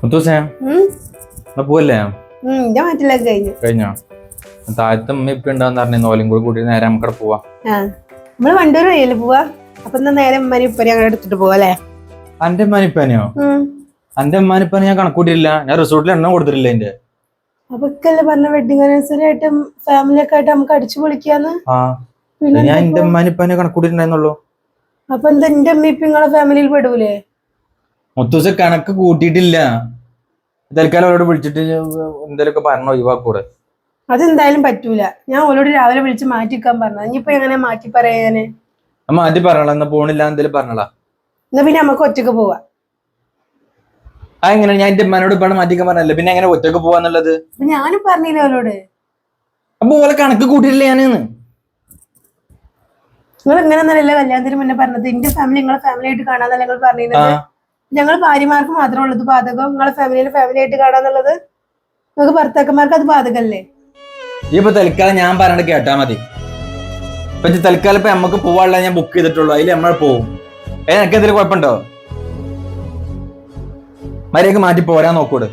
മുത്തൂസേ? പോവല്ലേ? ഉം, ഇന്റെ മാറ്റിലൊക്കെ കഴിഞ്ഞു. കഴിഞ്ഞോ? താഴത്തെ ഉമ്മ ഇപ്പൊ ഉണ്ടാന്ന് പറഞ്ഞു കൂടി കൂട്ടി നേരെ നമുക്കടെ പോവാ. നമ്മൾ വണ്ടൂർ വഴിയല്ലേ പോവാ? അപ്പൊ നേരെ ഉമ്മനെ ഉപ്പനെ അങ്ങനെ എടുത്തിട്ട് പോവാ അല്ലേ? അന്റെ ഉമ്മാനിപ്പനെയോ അന്റെ ഉമ്മാനിപ്പനെ ഞാൻ കണക്കൂട്ടിയില്ല ഞാൻ റിസോർട്ടിൽ എണ്ണം കൊടുത്തിട്ടില്ല എന്റെ അപ്പൊ പറഞ്ഞ വെഡിങ് ആനിവേഴ്സറി ആയിട്ട് ഫാമിലി ഒക്കെ ആയിട്ട് നമുക്ക് അടിച്ചു പൊളിക്കാന്ന്? ഞാൻ എന്റെ ഉമ്മാനിപ്പനെ കണക്കൂട്ടിട്ടുണ്ടായിരുന്നുള്ളൂ അപ്പൊ എന്താ എന്റെ അമ്മ ഇപ്പൊ നിങ്ങളെ ഫാമിലിയിൽ പെടൂലേ? മുത്തൂസ കണക്ക് കൂട്ടിയിട്ടില്ല. തൽക്കാലം അവരോട് വിളിച്ചിട്ട് എന്തെങ്കിലുമൊക്കെ പറഞ്ഞു ഒഴിവാക്കൂടെ? അതെന്തായാലും പറ്റൂല. ഞാൻ അവരോട് രാവിലെ വിളിച്ച് മാറ്റിക്കാൻ പറഞ്ഞു ഇനിയിപ്പോ എങ്ങനെ മാറ്റി പറയാന്? മാറ്റി ആദ്യം പറഞ്ഞോളാം. എന്നാ പോണില്ല എന്തെങ്കിലും പറഞ്ഞളാ. എന്നാ പിന്നെ നമുക്ക് ഒറ്റയ്ക്ക് പോവാ. ആ എങ്ങനെ? ഞാൻ എന്റെ ഉമ്മനോട് ഇപ്പം മാറ്റിക്കാൻ പറഞ്ഞല്ലേ പിന്നെ എങ്ങനെ ഒറ്റയ്ക്ക് പോവാന്നുള്ളത്? ഞാനും പറഞ്ഞില്ല അവരോട് അപ്പൊ ഓലെ കണക്ക് കൂട്ടിയിട്ടില്ല ഞാനെന്ന്. നിങ്ങൾ ഇങ്ങനെ നല്ല കല്യാണത്തിന് മുന്നേ പറഞ്ഞത്. എന്റെ ഫാമിലി നിങ്ങളെ ഫാമിലി ആയിട്ട് കാണാന്നല്ല നിങ്ങൾ പറഞ്ഞിരുന്നത്. ഞങ്ങൾ ഭാര്യമാർക്ക് മാത്രമേ ഉള്ളത് ബാധകം. നിങ്ങളെ ഫാമിലിയിൽ ഫാമിലി ആയിട്ട് കാണാന്നുള്ളത് നിങ്ങൾക്ക് ഭർത്താക്കന്മാർക്ക് അത് ബാധകല്ലേ? ഇപ്പൊ തൽക്കാലം ഞാൻ പറഞ്ഞത് കേട്ടാ മതി. തൽക്കാലം ഇപ്പൊ നമുക്ക് പോവാനുള്ള ഞാൻ ബുക്ക് ചെയ്തിട്ടുള്ളൂ. അതിൽ നമ്മൾ പോവും. ഏ എനിക്ക് എന്തെങ്കിലും കുഴപ്പമുണ്ടോ? മര്യാദയ്ക്ക് മാറ്റി പോരാൻ നോക്കൂടെ